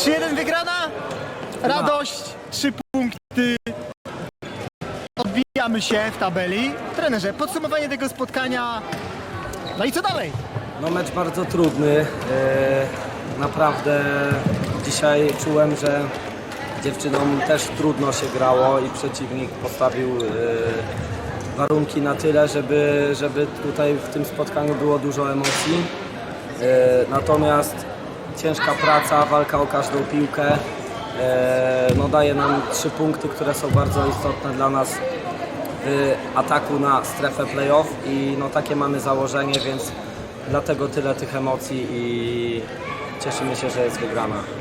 3-1 wygrana, radość, 3 punkty. Odbijamy się w tabeli. Trenerze, podsumowanie tego spotkania. No i co dalej? No mecz bardzo trudny. E, Naprawdę dzisiaj czułem, że dziewczynom też trudno się grało i przeciwnik postawił e, warunki na tyle, żeby, żeby tutaj w tym spotkaniu było dużo emocji. E, Natomiast ciężka praca, walka o każdą piłkę e, no daje nam trzy punkty, które są bardzo istotne dla nas w ataku na strefę playoff i no takie mamy założenie, więc dlatego tyle tych emocji i cieszymy się, że jest wygrana.